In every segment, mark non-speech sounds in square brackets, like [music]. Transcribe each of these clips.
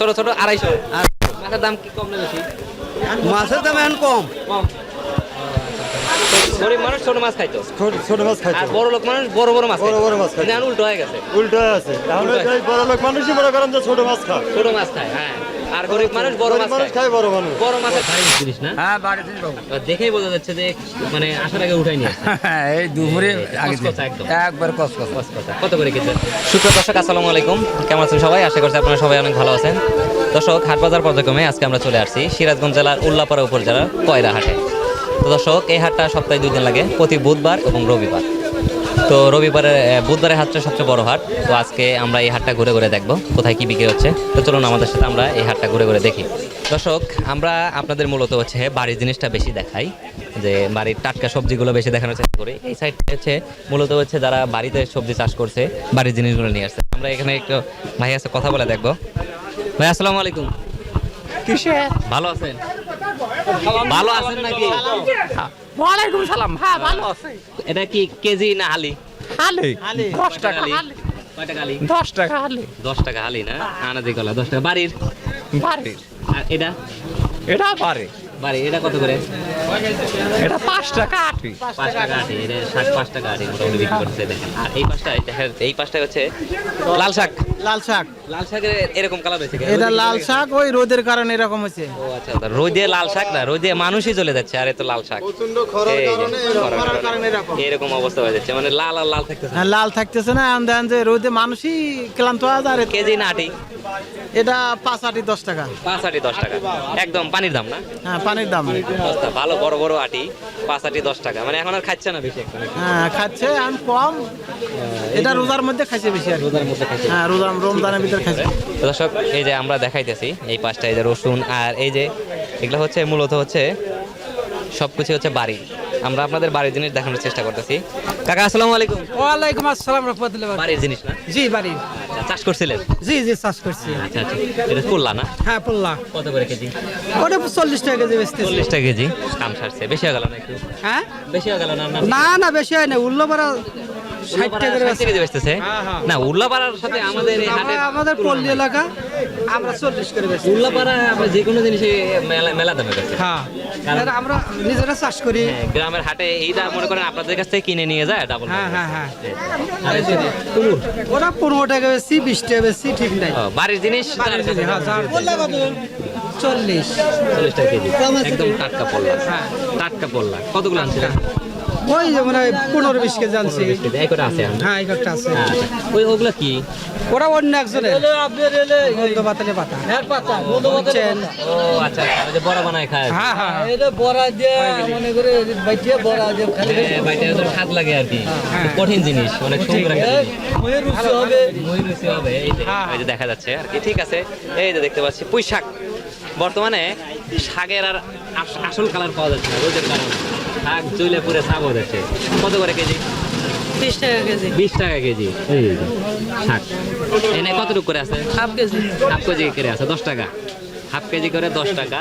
ছোট ছোট আড়াইশো। মাছের দাম কি কম না বেশি? মাছের দাম এখন কম। কম। গরিব মানুষ ছোট মাছ খাইতো। ছোট মাছ মাছ আর খাইতো বড় লোক মানুষ বড় বড় মাছ বড় খাইতো। বড় মাছ খায় উল্টো হয়ে গেছে। উল্টো আছে। তাহলে বড় লোক মানুষই মনে করেন যে ছোট মাছ খায়। ছোট মাছ খায় হ্যাঁ। আর গরিব মানুষ বড় মাছ মানুষ খায় বড় মানুষ। বড় মাছের জিনিস না? হ্যাঁ বাড়ি বাবু দেখেই বোঝা যাচ্ছে যে মানে আসার আগে উঠাই নিয়ে আসছে। [laughs] এই দুপুরে আগে দিন। কসকসা একদম। একবার কত করে কেজি? সুপ্রিয় দর্শক আসসালামু আলাইকুম। কেমন আছেন সবাই? আশা করছি আপনারা সবাই অনেক ভালো আছেন। দর্শক হাটবাজার পর্যায়ক্রমে আজকে আমরা চলে আসছি সিরাজগঞ্জ জেলার উল্লাপাড়া উপজেলার কয়রা হাটে তো দর্শক এই হাটটা সপ্তাহে দুই দিন লাগে প্রতি বুধবার এবং রবিবার। তো রবিবারের বুধবারের হাটটা সবচেয়ে বড় হাট। তো আজকে আমরা এই হাটটা ঘুরে ঘুরে দেখব, কোথায় কি বিক্রি হচ্ছে। তো চলুন আমাদের সাথে আমরা এই হাটটা ঘুরে ঘুরে দেখি। দর্শক, আমরা আপনাদের মূলত হচ্ছে বাড়ির জিনিসটা বেশি দেখাই, যে বাড়ির টাটকা সবজিগুলো বেশি দেখানোর চেষ্টা করি। এই সাইডটা হচ্ছে মূলত হচ্ছে যারা বাড়িতে সবজি চাষ করছে, বাড়ির জিনিসগুলো নিয়ে আসছে। আমরা এখানে একটু ভাই আছে, কথা বলে দেখব। ভাই, আসসালামু আলাইকুম। ভালো আছেন? ভালো আছেন নাকি? ওয়ালাইকুম সালাম। হ্যাঁ ভালো আছে। এটা কি কেজি না হালি? হালি। দশ টাকা হালি? হালি। কয় টাকা হালি? দশ টাকা হালি। দশ টাকা হালি না? আনাজি কলা দশ টাকা। বাড়ির? বাড়ির। আর এটা? এটা বাড়ি বাড়ি এটা কত করে? এটা পাঁচ টাকা আটি। পাঁচ টাকা আটি এটা ষাট পাঁচ টাকা আটি মোটামুটি বিক্রি করছে দেখেন। আর এই পাঁচটা এই পাঁচটা হচ্ছে লাল শাক। লাল শাক। লাল শাকের এরকম কালার হয়েছে এটা লাল শাক ওই রোদের কারণে এরকম হচ্ছে ও আচ্ছা রোদ লাল শাক না রোদ মানুষই চলে যাচ্ছে আর এ তো লাল শাক। প্রচণ্ড খরার কারণে খরার এরকম। এরকম। অবস্থা হয়ে যাচ্ছে মানে লাল আর লাল থাকতেছে। না। হ্যাঁ, লাল থাকতেছে না এখন দেখেন যে রোদে মানুষই ক্লান্ত হয়ে যায় আর কেজি না আটি? এটা পাঁচ আটি দশ টাকা। পাঁচ আটি দশ টাকা। একদম পানির দাম না? হ্যাঁ পানির দাম। ভালো বড় বড় আটি পাঁচ আটি দশ টাকা। মানে এখন আর খাচ্ছে না বেশি হ্যাঁ খাচ্ছে এখন কম। এটা রোজার মধ্যে খাইছে বেশি আর রোজার মধ্যে হ্যাঁ রোজার রমজানের ভিতরে খাইছে। দর্শক এই যে আমরা দেখাইতেছি এই পাঁচটা এই যে রসুন আর এই যে এগুলো হচ্ছে মূলত হচ্ছে সবকিছু হচ্ছে বাড়ি। আমরা আপনাদের বাড়ির জিনিস দেখানোর চেষ্টা করতেছি। কাকা আসসালামু আলাইকুম। ওয়ালাইকুম আসসালাম রহমতুল্লাহ বাড়ির জিনিস না? জি বাড়ি আচ্ছা চাষ করছিলেন? জি জি চাষ করছি। আচ্ছা আচ্ছা। এটা করলা না? হ্যাঁ পড়লা কত করে কেজি? ওটা চল্লিশ টাকা কেজি বেচতেছি। চল্লিশ টাকা কেজি। কাম সারছে বেশি হয়ে গেল না একটু? হ্যাঁ? বেশি হয়ে গেল না না না বেশি হয় না। উল্লোপাড়া ষাট টাকা করে ষাট টাকা কেজি বেচতেছে? না উল্লাপাড়ার সাথে আমাদের আমাদের পল্লী এলাকা আমরা চল্লিশ করে বেচি উল্লাপাড়া আমরা যে কোনো জিনিসে মেলা মেলা দামে বেচে হ্যাঁ। আমরা নিজেরা চাষ করি। হ্যাঁ, গ্রামের হাটে এইটা মনে করেন আপনাদের কাছ থেকে কিনে নিয়ে যায় ডাবল হ্যাঁ হ্যাঁ হ্যাঁ। আর এই যে কুমুর? ওরা পনেরো টাকা বেশি বিশ টাকা বেশি ঠিক নাই। বাড়ির জিনিস হ্যাঁ, চল্লিশ। চল্লিশ টাকা কেজি। একদম টাটকা পড়লা টাটকা পড়লা কতগুলো আনছিলেন? ওই ওই পনেরো বিশ কেজি আনছি। হ্যাঁ এই আছে। আচ্ছা, ওই ওগুলা কি? ওরা অন্য একজনের। গন্ধ পাতালে পাতা। বুঝছেন? ও আচ্ছা যে বড়া বানায় খায়। হ্যাঁ হ্যাঁ। বাইরে তো স্বাদ লাগে আর কি। কঠিন জিনিস অনেক সুন্দর একটা জিনিস। ময়ূর রুচি হবে। এই যে এই যে দেখা যাচ্ছে আর কি ঠিক আছে। এই যে দেখতে পাচ্ছি পুঁই শাক বর্তমানে শাকের আর আস- আসল কালার পাওয়া যাচ্ছে না রোদের কারণে শাক চুলে পুরে সাগর আছে। যাচ্ছে কত করে কেজি? বিশ টাকা কেজি। বিশ টাকা কেজি। শাক। এনে কতটুকু করে আছে? Half KG. হাফ কেজি করে আছে দশ টাকা। হাফ কেজি করে দশ টাকা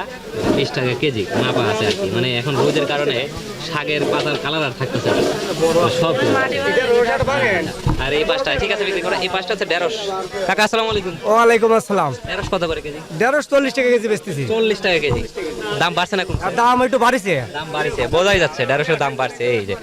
বিশ টাকা কেজি মাপা আছে আর কি। মানে এখন রোদের কারণে শাকের পাতার কালার আর থাকতেছে না। সব আর এই পাঁচটা ঠিক আছে বিক্রি করে এই পাঁচটা হচ্ছে ঢেঁড়স। কাকা আসসালামু আলাইকুম। ওয়ালাইকুম আসসালাম। ঢেঁড়স কত করে কেজি? দেড়শো চল্লিশ টাকা কেজি বেচতেছি। চল্লিশ টাকা কেজি। দাম বাড়ছে না কোন আর দাম একটু বাড়িছে। দাম বাড়ছে বোঝাই যাচ্ছে ঢেঁড়সের দাম বাড়ছে এই যে।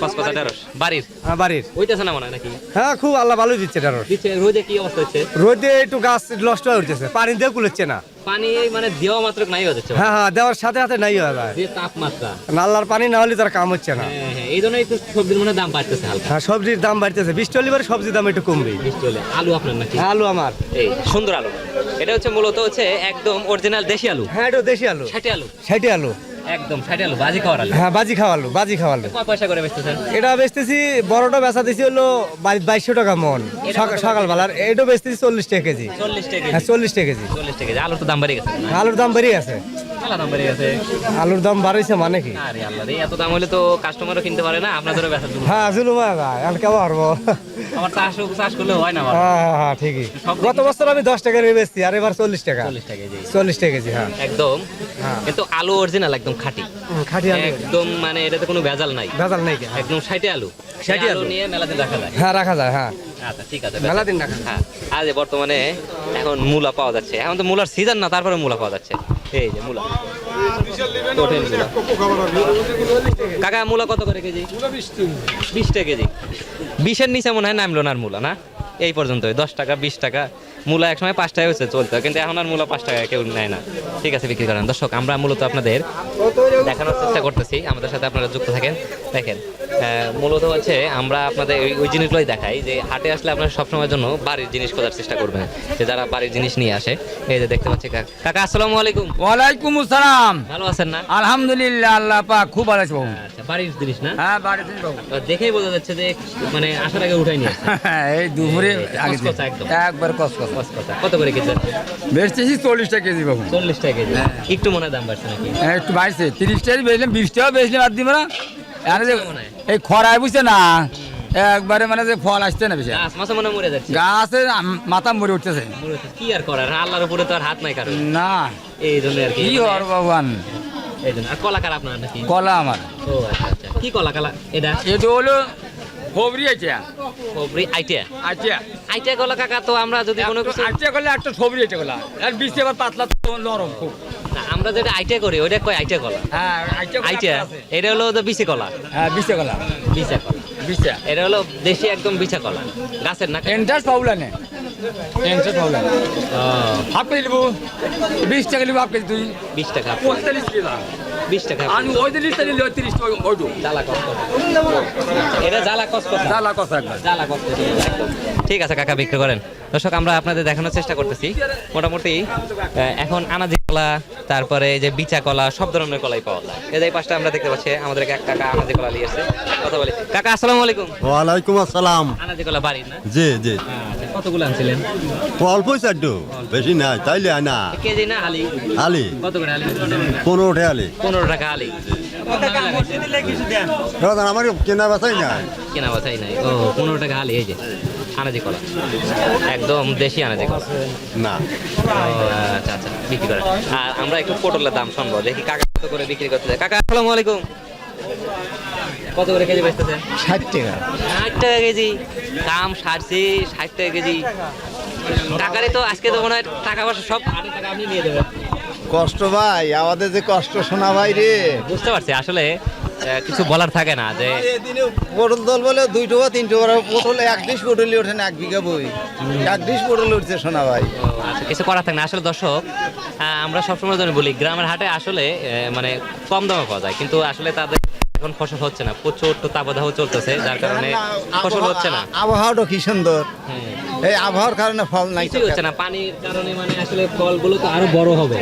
কসকসা ঢেঁড়স বাড়ির? আমার বাড়ির। ওইটাছে না মনে নাকি? হ্যাঁ খুব আল্লাহ ভালো দিচ্ছে ঢেঁড়স। দিচ্ছে রোদে কি অবস্থা হচ্ছে? রোদে একটু গাছ নষ্ট হয়ে উঠতেছে পানি দিয়ে কুলেচ্ছে না। পানি মানে দেওয়া মাত্র নাই হচ্ছে হ্যাঁ হ্যাঁ দেওয়ার সাথে সাথে নাই হয়ে যায়। যে তাপমাত্রা। নাল্লার পানি না হলে তার কাম হচ্ছে না। হ্যাঁ হ্যাঁ এই জন্যই তো সবজির মানে দাম বাড়তেছে হালকা। হ্যাঁ সবজির দাম বাড়তেছে। বিশ চল্লিশ বারে সবজির দাম একটু কমবে। বিশ চল্লিশ আলু আপনার নাকি? আলু আমার। এই সুন্দর আলু। এটা হচ্ছে মূলত হচ্ছে একদম অরিজিনাল দেশি আলু। হ্যাঁ এটা দেশি আলু। ষাটি আলু। ষাটি আলু। একদম আলু বাজি খাওয়ার আলু। হ্যাঁ বাজি খাওয়ালু বাজি খাওয়ালু কয় পয়সা করে বেচতেছেন? এটা বেচতেছি বড়টা বেচা দিছি হলো বাইশশো টাকা মন। সকাল সকালবেলার এটা বেচতেছি চল্লিশ টাকা কেজি। চল্লিশ টাকা হ্যাঁ কেজি চল্লিশ টাকা কেজি। চল্লিশ টাকা কেজি। আলুর তো দাম বেড়ে গেছে। আলুর দাম বেরিয়ে আছে। মেলা দাম বেড়ে গেছে আলুর দাম বাড়াইছে মানে কি? আরে আল্লাহ রে এত দাম হলে তো কাস্টমারও কিনতে পারে না আপনাদেরও হ্যাঁ জুলুমা আর কেমন পারব আবার চাষ চাষ করলে হয় না হ্যাঁ হ্যাঁ ঠিকই। গত বছর আমি দশ টাকা নিয়ে বেচছি আর এবার চল্লিশ টাকা। চল্লিশ টাকা কেজি চল্লিশ টাকা কেজি হ্যাঁ। একদম। কিন্তু আলু অরিজিনাল একদম খাঁটি। খাটি আলু। একদম মানে এটাতে কোনো ভেজাল নাই। ভেজাল নেই? একদম ষাটে আলু। ষাটে। নিয়ে রাখা যায়। হ্যাঁ রাখা যায় হ্যাঁ। আচ্ছা ঠিক আছে মেলা দিন রাখা হ্যাঁ আজ বর্তমানে এখন মূলা পাওয়া যাচ্ছে। এখন তো মূলার সিজন না তারপরে মূলা পাওয়া যাচ্ছে। এই যে মূলা। কাকা মূলা কত করে কেজি? কেজি। বিশের নিচে মনে হয় নামলো না আর মূলা না? এই পর্যন্ত দশ টাকা বিশ টাকা। মূলা একসময় পাঁচ টাকা হয়েছে চলতো। কিন্তু এখন আর মূলা পাঁচ টাকা কেউ নেয় না। ঠিক আছে বিক্রি করেন। দর্শক আমরা মূলত আপনাদের দেখানোর চেষ্টা করতেছি। আমাদের সাথে আপনারা যুক্ত থাকেন। দেখেন মূলত হচ্ছে আমরা আপনাদের ওই- জিনিসগুলোই দেখাই যে হাটে আসলে আপনারা সবসময়ের জন্য বাড়ির জিনিস খোঁজার চেষ্টা করবেন যে যারা বাড়ির জিনিস নিয়ে আসে। এই যে দেখতে পাচ্ছি কাকা। আসসালামু আলাইকুম। ওয়ালাইকুম আসসালাম। ভালো আছেন না? আলহামদুলিল্লাহ আল্লাহ পাক খুব ভালো আছে বাবু। আচ্ছা বাড়ির জিনিস না? হ্যাঁ বাড়িতে বাবু। দেখেই বোঝা যাচ্ছে যে মানে আসার আগে উঠাই নিয়ে আসছে। এই দুপুরে আগে কসকসা একদম। একবার কসকস কথা কত করে কেজি? বেচতেছি চল্লিশ টাকা কেজি বাবু। চল্লিশ টাকা কেজি। হ্যাঁ। একটু মনে হয় দাম বাড়ছে নাকি? হ্যাঁ, একটু বাড়ছে। তিরিশ টাকা বেচলাম বিশ টাকা বেচলাম আর দিব না। হয়? এই খরায় বুঝছে না? একবারে মানে যে ফল আসছে না বেশি। গাছ মনে মাথা মরে উঠতেছে। কি আর করার? আল্লাহর উপরে তো আর হাত নাই কারণ না। এই জন্য আর কি। আর হর ভগবান? এই জন্য। আর কলা কার আপনার নাকি? কলা আমার। ও আচ্ছা আচ্ছা। কি কলা কালা? এটা? এটা হলো খবরি আছে। কবরি আইটিয়া? আচ্ছা আইটিয়া কলা কাকা তো আমরা যদি কোনো কিছু আচ্ছা করলে একটা সবরি আছে কলা আর বৃষ্টি আবার পাতলা তো নরম খুব। আমরা যেটা আইটিয়া করি ওইটা কয় আইটিয়া কলা হ্যাঁ আইটা এটা হলো তো বিচি কলা হ্যাঁ বিশে কলা বিচা কলা বিশে এটা হলো দেশি একদম বিচা কলা গাছের না এন্টার পাউলানে এন্টার পাউলানে ও, হাফ কেজি নেব। বিশ টাকা নেব হাফ কেজি তুই বিশ টাকা। পঁয়তাল্লিশ টাকা বিশ টাকা আমি ওইতাল্লিশ টাকা নিলে তিরিশ টাকা ওইটু জ্বালা কষ্ট এটা জ্বালা কষ্ট জ্বালা কথা একবার। জ্বালা কষ্ট ঠিক আছে কাকা বিক্রি করেন। দর্শক আমরা আপনাদের দেখানোর চেষ্টা করতেছি। মোটামুটি আহ, এখন আনাজি কলা তারপরে এই যে বিচা কলা সব ধরনের কলাই পাওয়া যায়। এই পাশটা আমরা দেখতে পাচ্ছি আমাদের এক কাকা আনাজি কলা নিয়ে এসেছে। কথা বলি। কাকা আসসালামু আলাইকুম। ওয়ালাইকুম আসসালাম। আনাজি কলা বাড়ির না? জি জি। কতগুলো আনছিলেন? অল্প চারটু বেশি নাই তাইলে না কেজি না আলি আলি কত করে আলি পনেরো উঠে আলি পনেরো টাকা আলি দাদা আমার কেনা বেচাই নাই। কেনা বাছাই নাই। ও পনেরো টাকা আলি এই যে আনাজি কলা। একদম দেশি আনাজি কলা। না। আচ্ছা আচ্ছা বিক্রি করে আর আমরা একটু পটলের দাম শুনব দেখি কাকা কত করে বিক্রি করতে কাকা আসসালামু আলাইকুম। কত করে কেজি বেচতেছে? ষাট টাকা। ষাট টাকা কেজি। দাম সারছি ষাট টাকা কেজি। টাকারই তো আজকে তো মনে হয় টাকা পয়সা সব টাকা আপনি নিয়ে দেবেন কষ্ট ভাই আমাদের যে কষ্ট শোনা ভাই রে। বুঝতে পারছি আসলে কিছু বলার থাকে না যে পটল দল বলে দুইটো বা তিনটো বড় পটল এক ডিশ পটলই ওঠে না এক বিঘা বই। এক ডিশ পটল উঠছে শোনা ভাই। আচ্ছা কিছু করার থাকে না। আসলে দর্শক আমরা সবসময় জন্য বলি গ্রামের হাটে আসলে মানে কম দামে পাওয়া যায় কিন্তু আসলে তাদের এখন ফসল হচ্ছে না প্রচুর তো তাপদাহ চলতেছে যার কারণে ফসল হচ্ছে না। আবহাওয়াটা কি সুন্দর? হ্যাঁ এই আবহাওয়ার কারণে ফল নাই কিছুই হচ্ছে না পানির কারণে মানে আসলে ফলগুলো তো আরও বড় হবে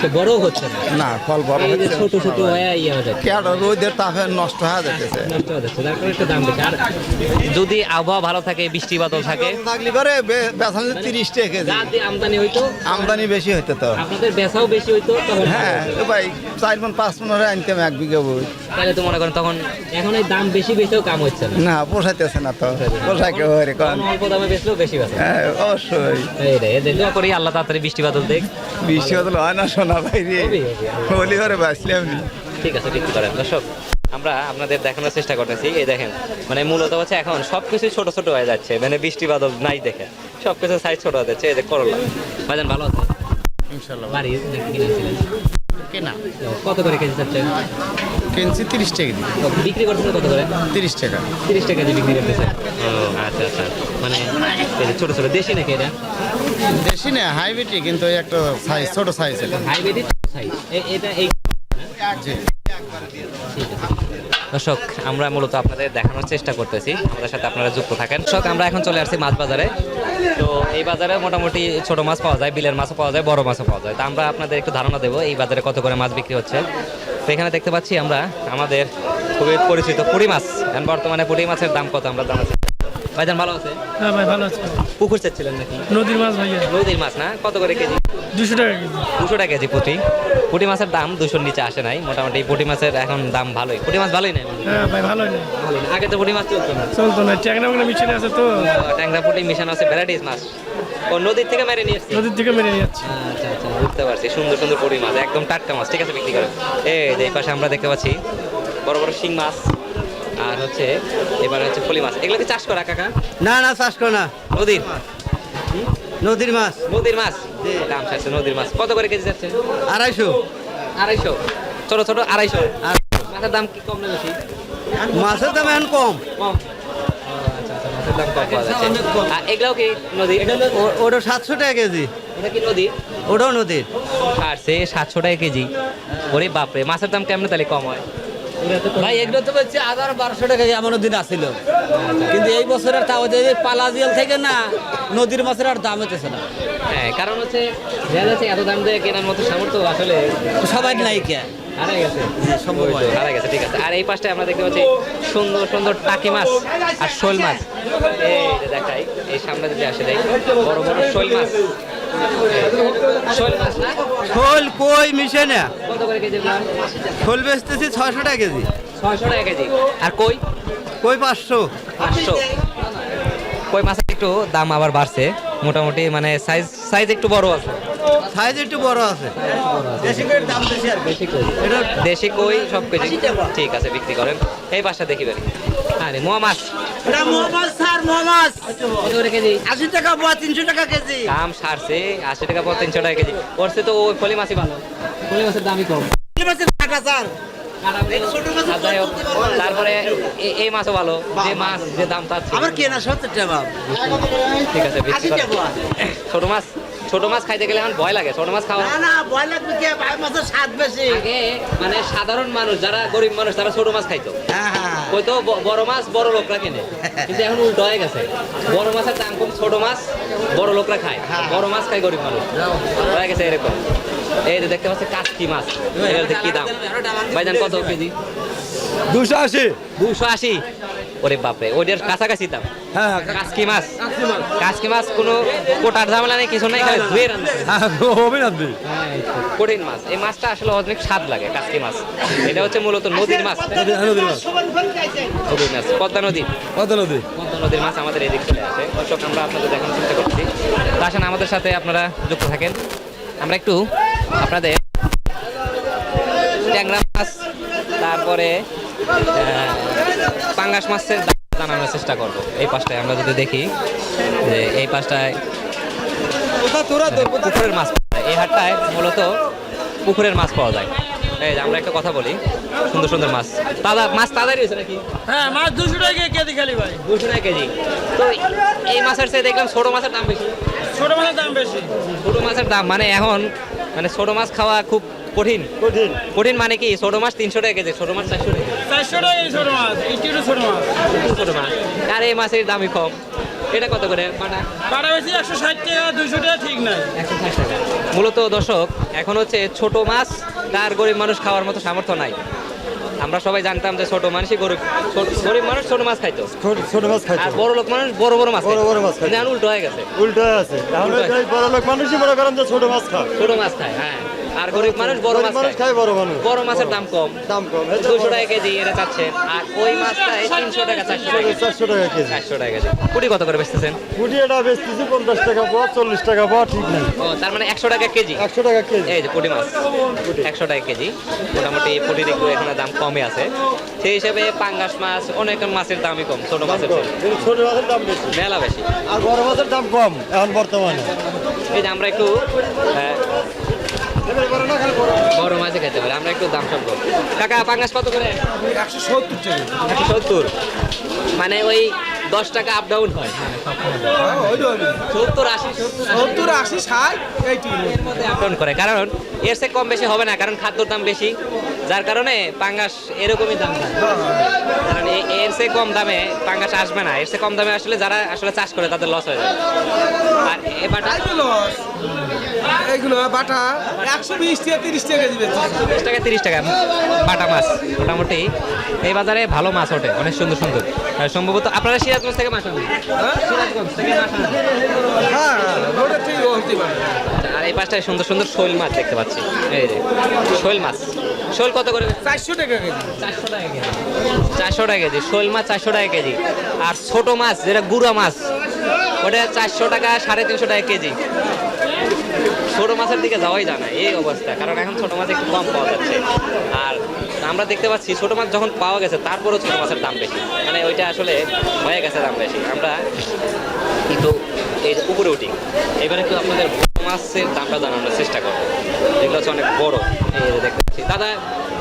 সে বড় হচ্ছে না। না ফল বড় হচ্ছে ছোট ছোট হয়ে ইয়ে হয়ে যাচ্ছে কেন? রোদের তাপে নষ্ট হয়ে যাচ্ছে নষ্ট হয়ে যাচ্ছে যার কারণে একটু দাম বেশি। আর যদি আবহাওয়া ভালো থাকে বৃষ্টি বাদল থাকে থাকলে পরে বেচালে তিরিশ টাকা কেজি। আমদানি হইতো আমদানি বেশি হইতো তো। আপনাদের বেচাও বেশি হইতো হ্যাঁ ভাই চার মন পাঁচ মন আনতাম এক বিঘা বই তাহলে তো মনে করেন তখন এখন এই দাম বেশি বেশিও কাম হচ্ছে না। না পোষাইতেছে না তো। কন। তখন অল্প দামে বেচলেও বেশি বেচে। হ্যাঁ অবশ্যই। এই রে দোয়া করি আল্লাহ তাড়াতাড়ি বৃষ্টি বাদল দেখ। বৃষ্টি হতো হয় না শোনা ভাই রে। হোলি নি ঠিক আছে করেন। দর্শক আমরা আপনাদের দেখানোর চেষ্টা করতেছি। এই দেখেন মানে মূলত হচ্ছে এখন সবকিছু ছোট ছোট হয়ে যাচ্ছে। মানে বৃষ্টি বাদল নাই দেখে। সবকিছু সাইজ ছোট হয়ে যাচ্ছে। এই যে করলা। ভাইজান ভালো আছে ইনশাল্লাহ। বাড়ি কিনেছিলেন কেনা। কত করে কেজি চাচ্ছেন? কিনছি তিরিশ টাকা তো বিক্রি করতেছেন কত করে? তিরিশ টাকা। তিরিশ টাকা দিয়ে বিক্রি করতেছে ও আচ্ছা আচ্ছা। মানে ছোট ছোট দেশি নাকি এটা? বেশি না হাইব্রিডই কিন্তু একটা সাইজ ছোট সাইজ এটা। হাইব্রিড? সাইজ এটা এই। দর্শক আমরা মূলত আপনাদের দেখানোর চেষ্টা করতেছি। আমাদের সাথে আপনারা যুক্ত থাকেন। দর্শক আমরা এখন চলে আসছি মাছ বাজারে। তো এই বাজারে মোটামুটি ছোট মাছ পাওয়া যায় বিলের মাছও পাওয়া যায় বড় মাছও পাওয়া যায়। তো আমরা আপনাদের একটু ধারণা দেবো এই বাজারে কত করে মাছ বিক্রি হচ্ছে। তো এখানে দেখতে পাচ্ছি আমরা আমাদের খুবই পরিচিত পুঁটি মাছ। এখন বর্তমানে পুঁটি মাছের দাম কত? আমরা জানাচ্ছি ভাইজান ভালো আছে? হ্যাঁ ভাই ভালো আছে। পুকুর চাচ্ছিলেন নাকি? নদীর মাছ ভাইয়া। নদীর মাছ না? কত করে কেজি? দুশো টাকা কেজি। দুশো টাকা কেজি পুঁটি পুঁটি মাছের দাম দুশোর নিচে আসে নাই। মোটামুটি পুঁটি মাছের এখন দাম ভালোই। পুঁটি মাছ ভালোই নাই হ্যাঁ ভাই ভালো না ভালোই না। আগে তো পুঁটি মাছ চলতো না। চলতো না ট্যাংরা ওগুলো মিশিয়ে আছে তো। ট্যাংরা পুঁটি মিশানো আছে ভ্যারাইটিস মাছ। ও নদীর থেকে মেরে নিয়ে এসছি নদীর থেকে মেরে নিয়ে যাচ্ছে আচ্ছা আচ্ছা বুঝতে পারছি। সুন্দর সুন্দর পুঁটি মাছ একদম টাটকা মাছ। ঠিক আছে বিক্রি করে এই যে এই পাশে আমরা দেখতে পাচ্ছি বড় বড় শিং মাছ আর হচ্ছে এবার হচ্ছে ফলি মাছ। এগুলো কি চাষ করা কাকা? না না চাষ করো না। নদীর? নদীর মাছ। নদীর মাছ? দাম চাচ্ছে নদীর মাছ। কত করে কেজি যাচ্ছে? আড়াইশো। আড়াইশো? ছোট ছোট আড়াইশো? মাছের দাম কি কম না বেশি? মাছের দাম এখন কম। কম। আচ্ছা আচ্ছা এগুলাও কি নদী? ওটা সাতশো টাকা কেজি। ওটা কি নদী? ওটাও নদীর সাতশো টাকা কেজি। ওরে বাপরে মাছের দাম কেমন তাহলে কম হয়? ভাই এগুলো তো বলছে হাজার বারোশো টাকা এমন দিন আসছিল কিন্তু এই বছর আর তাও যে পালাজিয়াল থেকে না নদীর মাছের আর দাম হতেছে না। হ্যাঁ কারণ হচ্ছে দেখা যাচ্ছে এত দাম দিয়ে কেনার মতো সামর্থ্য আসলে সবাই নাই কে? হারাই গেছে। তো, হারাই গেছে ঠিক আছে। আর এই পাশটায় আমরা দেখতে পাচ্ছি সুন্দর সুন্দর টাকি মাছ আর শোল মাছ। এই দেখাই এই সামনে যদি আসে দেখ বড় বড় শোল মাছ। শোল মাছ না? খোল কই মিশে না? কত করে কেজি এগুলো? বেচতেছি ছয়শো টাকা কেজি। ছয়শো টাকা কেজি। আর কই? কই পাঁচশো? পাঁচশো। কই মাছের একটু দাম আবার বাড়ছে। মোটামুটি মানে সাইজ সাইজ একটু বড় আছে। সাইজ একটু বড় আছে। দেশি কই? এটা দেশি কই সব কেজি ঠিক আছে বিক্রি করেন। এই পাশটা দেখি বেরি আরে মোয়া মাছ। আশি টাকা বা তিনশো টাকা কেজি। দাম সারছে আশি টাকা পর তিনশো টাকা কেজি। করছে তো ওই ফলি মাছই ভালো। ফলি মাছের দামই কম। টাকা স্যার। আর যাই হোক, তারপরে এই মাছও ভালো যে মাছ যে দাম তার আমার কেনা সত্তর টাকা ঠিক আছে বিক্রি আশি করেন। টাকা। ছোট মাছ ছোট মাছ খাইতে গেলে এখন ভয় লাগে। ছোট মাছ খাওয়া না না ভয় লাগবে কে? মাছের স্বাদ বেশি। আগে মানে সাধারণ মানুষ যারা গরিব মানুষ তারা ছোট মাছ খাইতো। হ্যাঁ হ্যাঁ হয়তো ব- বড় মাছ বড় লোকরা কিনে? কিন্তু এখন উল্টো হয়ে গেছে। বড় মাছের দাম কম ছোট মাছ বড় লোকরা খায়। বড় মাছ খায় গরিব মানুষ। হয়ে গেছে এরকম। এই যে দেখতে পাচ্ছি কাটকি মাছ। এগুলোতে কি দাম? ভাইজান কত কেজি? দুশো আশি। দুশো আশি? ওরে বাপরে ওইটার কাছাকাছি দাম। হ্যাঁ কাসকি মাছ। কাসকি মাছ। কোনো কোটার ঝামেলা নেই কিছু নেই খালি ধুয়ে রান্না। কঠিন মাছ। এই মাছটা আসলে অনেক স্বাদ লাগে মাছ। এটা হচ্ছে মূলত নদীর মাছ। নদীর মাছ। পদ্মা নদী। কত নদী। পদ্মা নদীর মাছ আমাদের এদিক চলে আসে। দর্শক আমরা আপনাদের দেখানোর চেষ্টা করছি। আসেন আমাদের সাথে আপনারা যুক্ত থাকেন। আমরা একটু আপনাদের ট্যাংরা মাছ তারপরে পাঙ্গাস মাছের দাম জানানোর চেষ্টা করব। এই পাশটায় আমরা যদি দেখি যে এই পাশটায় পুকুরের মাছ। এই হাটটায় মূলত পুকুরের মাছ পাওয়া যায়। এই যে আমরা একটা কথা বলি সুন্দর সুন্দর মাছ। তাজা মাছ তাজাই রয়েছে নাকি? হ্যাঁ মাছ দুশো টাকা কেজি খালি ভাই। দুশো টাকা কেজি। তো এই মাছের চেয়ে দেখলাম ছোট মাছের দাম বেশি। ছোট মাছের দাম বেশি। ছোট মাছের দাম মানে এখন মানে ছোট মাছ খাওয়া খুব কঠিন। কঠিন। কঠিন মানে কি? ছোট মাছ তিনশো টাকা কেজি ছোট মাছ চারশো টাকা। চারশো টাকা এই ছোট মাছ একটু একটু ছোট মাছ। ছোট মাছ। আর এই মাছের দামই কম। এটা কত করে? বেশি একশো ষাট টাকা দুশো টাকা ঠিক নাই। একশো ষাট টাকা। মূলত দর্শক এখন হচ্ছে ছোট মাছ তার গরিব মানুষ খাওয়ার মতো সামর্থ্য নাই। আমরা সবাই জানতাম যে ছোট মানুষই গরিব গরিব মানুষ ছোট মাছ খাইতো। ছোট মাছ খাইতো। আর বড় লোক মানুষ বড় বড় মাছ বড় বড় মাছ খায় কিন্তু উল্টো হয়ে গেছে। উল্টো হয়ে আছে। তাহলে বড় লোক মানুষই মনে করেন যে ছোট মাছ খায়। ছোট মাছ খায় হ্যাঁ। আর গরিব মানুষ বড় মাছ খায়। বড় মানুষ। বড় মাছের দাম কম। দাম কম দুশো টাকা কেজি এটা চাচ্ছেন আর ওই মাছটা তিনশো টাকা চারশো টাকা। চারশো টাকা কেজি। চারশো টাকা কেজি। কুড়ি কত করে বেচতেছেন? কুটি এটা বেচতেছি পঞ্চাশ টাকা পাওয়া চল্লিশ টাকা পাওয়া ঠিক নেই। ও তার মানে একশো টাকা কেজি? একশো টাকা কেজি। এই যে পুঁটি মাছ। একশো টাকা কেজি। মোটামুটি পুঁটির একটু এখানে দাম কমে আছে। সেই হিসেবে পাঙ্গাস মাছ অনেক মাছের দামই কম ছোট মাছের। ছোট মাছের দাম বেশি। মেলা বেশি। আর বড় মাছের দাম কম এখন বর্তমানে। এই যে আমরা একটু বড় মাছে খেতে পারে আমরা একটু দাম সব টাকা পাঙ্গাস কত করে? একশো সত্তর একশো সত্তর? মানে ওই দশ টাকা আপ ডাউন হয়। সত্তর আশি সত্তর আশি। ষাট এইটি আপ ডাউন করে কারণ এর কম বেশি হবে না কারণ খাদ্যর দাম বেশি। যার কারণে পাঙ্গাস এরকমই দাম হয় কারণ এর চেয়ে কম দামে পাঙ্গাস আসবে না। এর চেয়ে কম দামে আসলে যারা আসলে চাষ করে তাদের লস হয়ে যায়। আর এবার লস এইগুলো বাটা একশো বিশ টাকা তিরিশ টাকা বেচছে বিশ টাকা তিরিশ টাকা বাটা মাছ মোটামুটি। এই বাজারে ভালো মাছ ওঠে অনেক সুন্দর সুন্দর। সম্ভবত আপনারা সিরাজগঞ্জ থেকে মাছ আনেন? সিরাজগঞ্জ থেকে মাছ আনেন। হ্যাঁ আর এই পাশটায় সুন্দর সুন্দর শোল মাছ দেখতে পাচ্ছি। এই যে শোল মাছ। শোল কত করে? চারশো টাকা কেজি। চারশো টাকা কেজি। চারশো টাকা কেজি শোল মাছ চারশো টাকা কেজি। আর ছোট মাছ যেটা গুঁড়া মাছ ওটা চারশো টাকা সাড়ে তিনশো টাকা কেজি। ছোট মাছের দিকে যাওয়াই যায় না এই অবস্থা। কারণ এখন ছোট মাছ একটু কম পাওয়া যাচ্ছে। আর আমরা দেখতে পাচ্ছি ছোট মাছ যখন পাওয়া গেছে তারপরেও ছোট মাছের দাম বেশি। মানে ওইটা আসলে হয়ে গেছে দাম বেশি। আমরা কিন্তু এই উপরে উঠি। এবারে একটু আপনাদের মাছের দামটা জানানোর চেষ্টা করব যেগুলো হচ্ছে অনেক বড়। এই দেখতে পাচ্ছি। দাদা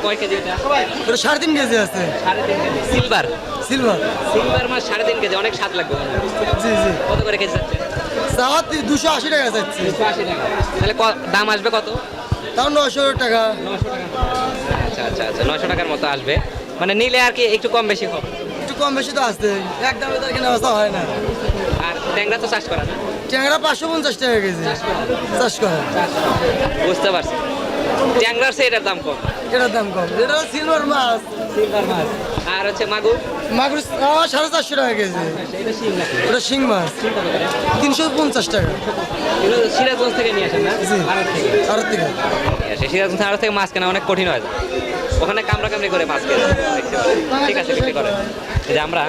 কয় কেজি এটা? ওটা সাড়ে তিন কেজি আছে। সাড়ে তিন কেজি। সিলভার? সিলভার। সিলভার মাছ সাড়ে তিন কেজি। অনেক স্বাদ লাগবে জি জি। কত করে কেজি যাচ্ছে? দুশো আশি টাকা যাচ্ছে। দুশো আশি টাকা। তাহলে দাম আসবে কত? তাও নশো টাকা। নশো টাকা। আচ্ছা আচ্ছা আচ্ছা। নশো টাকার মতো আসবে। মানে নিলে আর কি একটু কম বেশি হবে। একটু কম বেশি তো আসতে একদমে তো হয় না। আর ট্যাংরা তো চাষ করা না ট্যাংরা পাঁচশো পঞ্চাশ টাকা কেজি। চাষ করে। বুঝতে পারছি। ট্যাংরার চেয়ে এটার দাম কম। এটার দাম কম। এটা সিলভার মাছ। সিলভার মাছ। আর হচ্ছে মাগুর। মাগুর সাড়ে চারশো টাকা কেজি। এটা শিং মাছ। তিনশো পঞ্চাশ টাকা। সিরাজগঞ্জ থেকে নিয়ে আসেন না? জি। থেকে। আর থেকে। সিরাজগঞ্জ আড়ত থেকে মাছ কেনা অনেক কঠিন হয়। ওখানে কামড়া কামড়ি করে মাছ কেনা। ঠিক আছে বিক্রি এই যে আমরা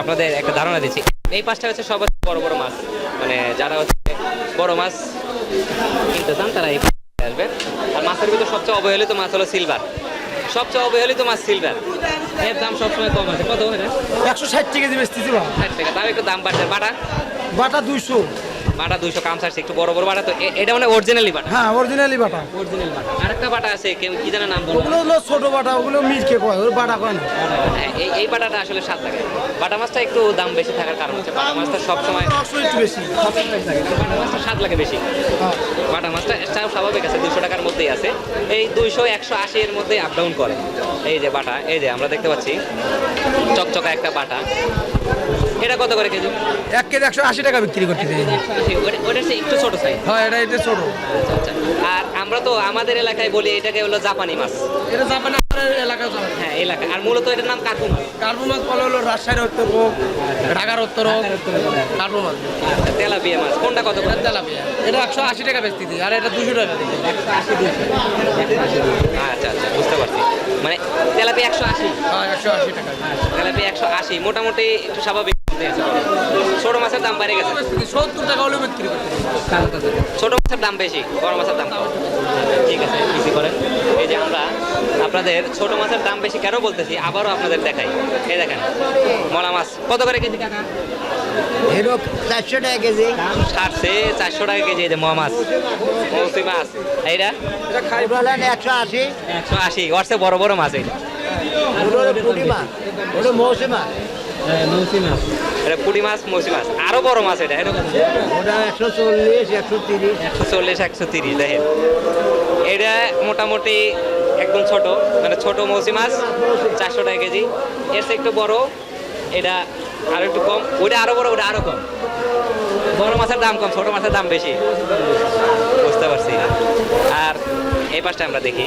আপনাদের একটা ধারণা দিচ্ছি। এই পাঁচটা হচ্ছে সব হচ্ছে বড় বড় মাছ। মানে যারা হচ্ছে বড় মাছ কিনতে চান তারা এই আসবে। আর মাছের ভিতরে সবচেয়ে অবহেলিত মাছ হলো সিলভার সবচেয়ে অবহেলিত মাছ সিলভার এর দাম সবসময় কম আছে। কত হয় একশো ষাট টাকা কেজি বেচতেছি বা ষাট টাকা। দাম একটু দাম বাড়ছে। বাটা? বাটা দুইশো। বাটা দুইশো কাম ছাড়ছে একটু বড় বড় বাটা তো এটা মানে অরিজিনালি বাটা? হ্যাঁ অরিজিনালি বাটা। অরিজিনাল বাটা। আরেকটা বাটা আছে কেউ কি জানে নাম ওগুলো হলো ছোট বাটা ওগুলো মিটকে কয় ওর বাটা কয় না? হ্যাঁ, এই এই বাটাটা আসলে স্বাদ লাগে। বাটা মাছটা একটু দাম বেশি থাকার কারণ হচ্ছে বাটা মাছটা সবসময় একটু বেশি। বাটা মাছটা স্বাদ লাগে বেশি। হ্যাঁ। বাটা মাছটা এটাও স্বাভাবিক আছে দুশো টাকার মধ্যেই আছে। এই দুইশো একশো আশি এর মধ্যে আপ ডাউন করে। এই যে বাটা এই যে আমরা দেখতে পাচ্ছি চকচকা একটা বাটা। এটা কত করে কেজি? এক কেজি একশো আশি টাকা বিক্রি করতে ওটা- একটু ছোট সাইজ হ্যাঁ এটা এটা ছোট। আচ্ছা আচ্ছা। আর আমরা তো আমাদের এলাকায় বলি এটাকে হলো জাপানি মাছ। এটা জাপানে এলাকা হ্যাঁ এলাকা। আর মূলত এটার নাম কাকু মাছ। কার্বু মাছ বলে হলো রাজশাহীর উত্তর ঢাকার মাছ। আচ্ছা, তেলাপিয়া মাছ। কোনটা কত করে? তেলাপিয়া। এটা একশো আশি টাকা আর এটা দুশো টাকা দিই। আচ্ছা আচ্ছা বুঝতে পারছি। মানে তেলাপিয়া একশো আশি। হ্যাঁ একশো আশি টাকা। তেলাপিয়া একশো আশি। মোটামুটি একটু স্বাভাবিক। ছোট মাছের দাম বেড়ে গেছে। সত্তর টাকা হলে বিক্রি ছোট মাছের দাম বেশি বড় মাছের দাম কম। ঠিক আছে বিক্রি করেন। এই যে আমরা আপনাদের ছোট মাছের দাম বেশি কেন বলতেছি আবারও আপনাদের দেখাই। এই দেখেন মলা মাছ কত করে কেজি? চারশো টাকা কেজি। সারছে চারশো টাকা কেজি এই যে মোয়া মাছ মৌসি মাছ। এইটা? একশো আশি। একশো আশি বড় বড় মাছ এইটা। ওটা মাছ। মৌসি মাছ। এটা পুঁটি মাছ মৌসি মাছ। আরও বড় মাছ এটা ওটা একশো চল্লিশ একশো তিরিশ। একশো চল্লিশ একশো তিরিশ দেখেন। এটা মোটামুটি একদম ছোট মানে ছোট মৌসি মাছ চারশো টাকা কেজি। এর একটু বড় এটা আরও একটু কম। ওইটা আরও বড় ওটা আরও কম। বড় মাছের দাম কম ছোট মাছের দাম বেশি। বুঝতে পারছি। আর এই পাশটা আমরা দেখি।